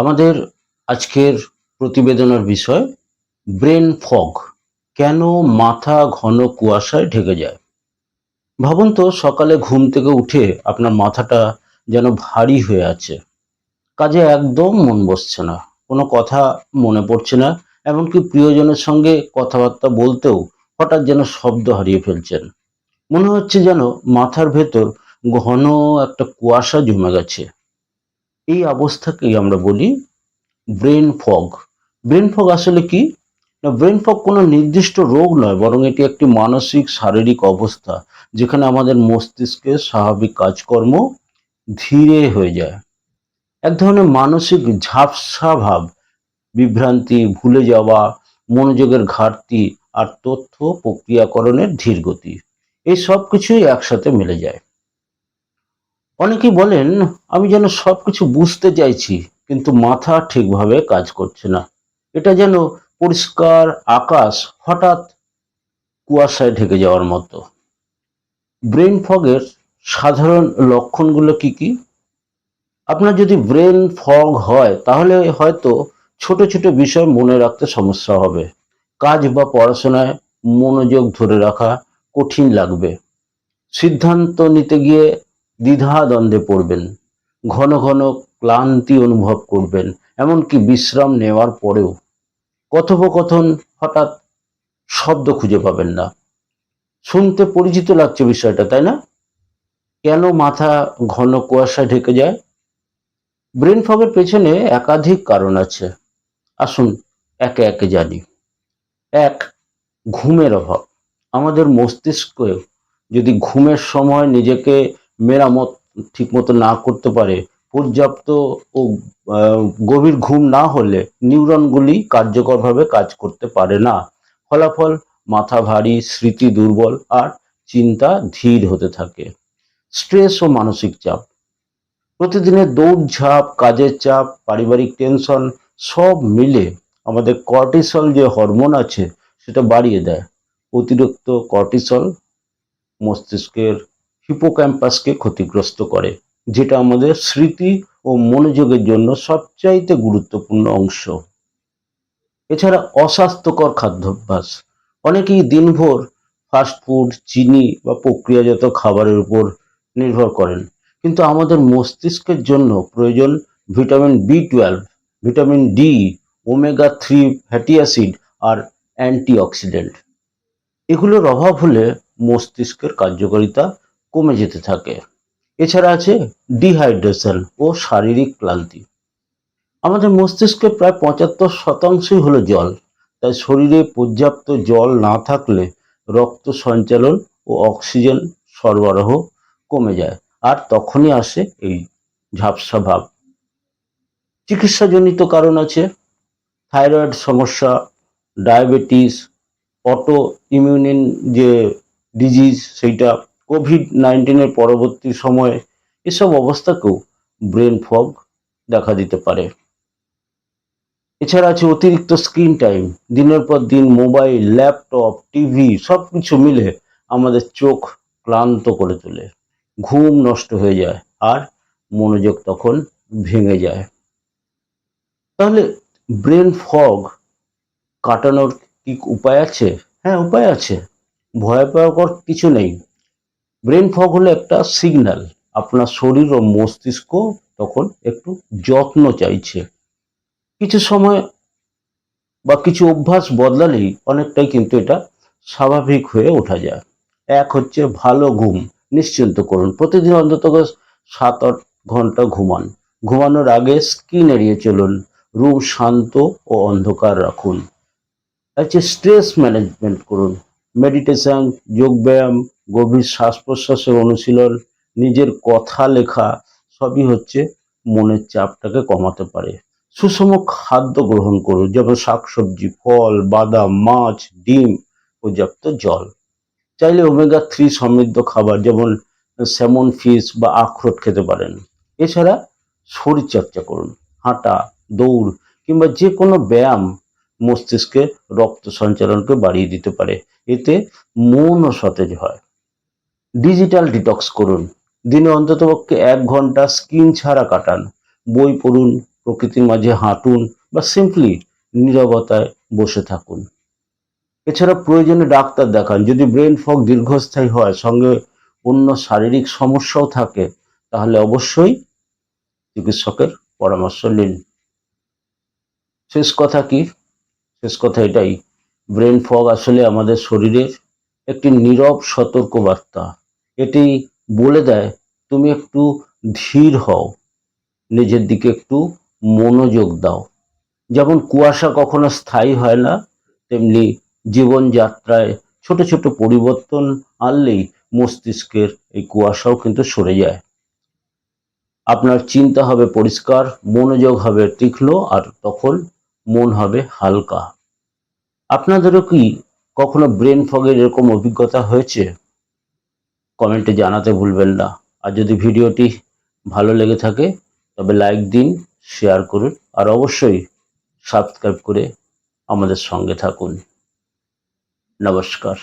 আমাদের আজকের প্রতিবেদনের বিষয়, ব্রেন ফগ, কেন মাথা ঘন কুয়াশায় ঢেকে যায়? ভাবুন তো, সকালে ঘুম থেকে উঠে আপনার মাথাটা যেন ভারী হয়ে আছে। কাজে একদম মন বসছে না, কোনো কথা মনে পড়ছে না, এমনকি প্রিয়জনের সঙ্গে কথাবার্তা বলতেও হঠাৎ যেন শব্দ হারিয়ে ফেলছেন। মনে হচ্ছে যেন মাথার ভেতর ঘন একটা কুয়াশা জমে গেছে। এই অবস্থাকেই আমরা বলি ব্রেন ফগ। ব্রেন ফগ আসলে কি? না, ব্রেন ফগ কোনো নির্দিষ্ট রোগ নয়, বরং এটি একটি মানসিক, শারীরিক অবস্থা, যেখানে আমাদের মস্তিষ্কের স্বাভাবিক কাজকর্ম ধীরে হয়ে যায়। এক ধরনের মানসিক ঝাপসা ভাব, বিভ্রান্তি, ভুলে যাওয়া, মনোযোগের ঘাটতি আর তথ্য প্রক্রিয়াকরণের ধীর গতি এই সব কিছুই একসাথে মিলে যায়। অনেকেই বলেন, আমি যেন সবকিছু বুঝতে চাইছি, কিন্তু মাথা ঠিকভাবে কাজ করছে না। এটা যেন পরিষ্কার আকাশ হঠাৎ কুয়াশায় ঢেকে যাওয়ার মতো। ব্রেন ফগের সাধারণ লক্ষণগুলো কি কি? আপনার যদি ব্রেন ফগ হয়, তাহলে হয়তো ছোট ছোট বিষয় মনে রাখতে সমস্যা হবে। কাজ বা পড়াশোনায় মনোযোগ ধরে রাখা কঠিন লাগবে। সিদ্ধান্ত নিতে গিয়ে দ্বিধা দ্বন্দ্বে পড়বেন, ঘন ঘন ক্লান্তি অনুভব করবেন, এমনকি বিশ্রাম নেওয়ার পরেও। কথোপকথন হঠাৎ শব্দ খুঁজে পাবেন না। শুনতে পরিচিত লাগছে বিষয়টা, তাই না? কেন মাথা ঘন কুয়াশা ঢেকে যায়? ব্রেন ফগের পেছনে একাধিক কারণ আছে। আসুন একে একে জানি। এক, ঘুমের অভাব। আমাদের মস্তিষ্ক যদি ঘুমের সময় নিজেকে মেরামত ঠিকমতো না করতে পারে, পর্যাপ্ত ও গভীর ঘুম না হলে নিউরনগুলি কার্যকরভাবে কাজ করতে পারে না। ফলাফল মাথা ভারী, স্মৃতি দুর্বল আর চিন্তা ধীর হতে থাকে। স্ট্রেস ও মানসিক চাপ। প্রতিদিনের দৌড়ঝাঁপ, কাজের চাপ, পারিবারিক টেনশন সব মিলে আমাদের কর্টিসল যে হরমোন আছে সেটা বাড়িয়ে দেয়। অতিরিক্ত কর্টিসল মস্তিষ্কের হিপোক্যাম্পাসকে ক্ষতিগ্রস্ত করে, যেটা আমাদের স্মৃতি ও মনোযোগের জন্য সবচাইতে গুরুত্বপূর্ণ অংশ। এছাড়া অস্বাস্থ্যকর খাদ্যাভ্যাস। অনেকেই দিনভর ফাস্টফুড চিনি বা প্রক্রিয়াজাত খাবারের উপর নির্ভর করেন। কিন্তু আমাদের মস্তিষ্কের জন্য প্রয়োজন vitamin B twelve vitamin D omega three fatty acid আর অ্যান্টিঅক্সিডেন্ট এগুলোর অভাব হলে মস্তিষ্কের কার্যকারিতা কমে যেতে থাকে। এছাড়া আছে ডিহাইড্রেশন ও শারীরিক ক্লান্তি। আমাদের মস্তিষ্কে প্রায় পঁচাত্তর শতাংশই হলো জল, তাই শরীরে পর্যাপ্ত জল না থাকলে রক্ত সঞ্চালন ও অক্সিজেন সরবরাহ কমে যায়, আর তখনই আসে এই ঝাপসা ভাব। চিকিৎসাজনিত কারণ আছে, থাইরয়েড সমস্যা, ডায়াবেটিস অটো ইমিউনিন যে ডিজিজ সেইটা কোভিড নাইন্টিনের পরবর্তী সময়ে এসব অবস্থাকেও ব্রেন ফগ দেখা দিতে পারে। এছাড়া আছে অতিরিক্ত স্ক্রিন টাইম দিনের পর দিন মোবাইল ল্যাপটপ টিভি সব কিছু মিলে আমাদের চোখ ক্লান্ত করে তোলে। ঘুম নষ্ট হয়ে যায় আর মনোযোগ তখন ভেঙে যায়। তাহলে ব্রেন ফগ কাটানোর কি উপায় আছে? হ্যাঁ উপায় আছে। ভয় পাওয়ার কিছু নেই। ব্রেন ফগ হলো একটা সিগন্যাল আপনার শরীর ও মস্তিষ্ক তখন একটু যত্ন চাইছে। কিছু সময় বা কিছু অভ্যাস বদলালেই অনেকটাই কিন্তু এটা স্বাভাবিক হয়ে ওঠা যায়। এক হচ্ছে ভালো ঘুম, নিশ্চিন্ত করুন। প্রতিদিন অন্তত সাত আট ঘণ্টা ঘুমান। ঘুমানোর আগে স্কিন এড়িয়ে চলুন। রুম শান্ত ও অন্ধকার রাখুন। হচ্ছে স্ট্রেস ম্যানেজমেন্ট করুন। মেডিটেশন যোগব্যায়াম গভীর শ্বাস প্রশ্বাসের অনুশীলন, নিজের কথা লেখা, সবই হচ্ছে মনের চাপটাকে কমাতে পারে। সুষম খাদ্য গ্রহণ করুন, যেমন শাকসবজি, ফল, বাদাম, মাছ, ডিম, পর্যাপ্ত জল। চাইলে ওমেগা থ্রি সমৃদ্ধ খাবার, যেমন স্যামন ফিশ বা আখরোট খেতে পারেন। এছাড়া শরীরচর্চা করুন, হাঁটা, দৌড়, কিংবা যে কোনো ব্যায়াম মস্তিষ্কে রক্ত সঞ্চালনকে বাড়িয়ে দিতে পারে। এতে মনও সতেজ হয়। ডিজিটাল ডিটক্স করুন। দিনে অন্ততপক্ষে এক ঘণ্টা স্ক্রিন ছাড়া কাটান। বই পড়ুন, প্রকৃতির মাঝে হাঁটুন বা সিম্পলি নীরবতায় বসে থাকুন। এছাড়া প্রয়োজনে ডাক্তার দেখান। যদি ব্রেন ফগ দীর্ঘস্থায়ী হয়, সঙ্গে অন্য শারীরিক সমস্যাও থাকে, তাহলে অবশ্যই চিকিৎসকের পরামর্শ নিন। শেষ কথা কি? শেষ কথা এটাই। ব্রেন ফগ আসলে আমাদের শরীরের একটি নীরব সতর্ক বার্তা এটি বলে দেয়, তুমি একটু ধীর হও, নিজের দিকে একটু মনোযোগ দাও। যেমন কুয়াশা কখনো স্থায়ী হয় না, তেমনি জীবনযাত্রায় ছোট ছোট পরিবর্তন আনলেই মস্তিষ্কের এই কুয়াশাও কিন্তু সরে যায়। আপনার চিন্তা হবে পরিষ্কার, মনোযোগ হবে তীক্ষ্ণ, আর তখন মন হবে হালকা। আপনাদেরও কি কখনো ব্রেন ফগের এরকম অভিজ্ঞতা হয়েছে? কমেন্টে জানাতে ভুলবেন না। আর যদি ভিডিওটি ভালো লেগে থাকে, তবে লাইক দিন শেয়ার করুন, আর অবশ্যই সাবস্ক্রাইব করে আমাদের সঙ্গে থাকুন। নমস্কার।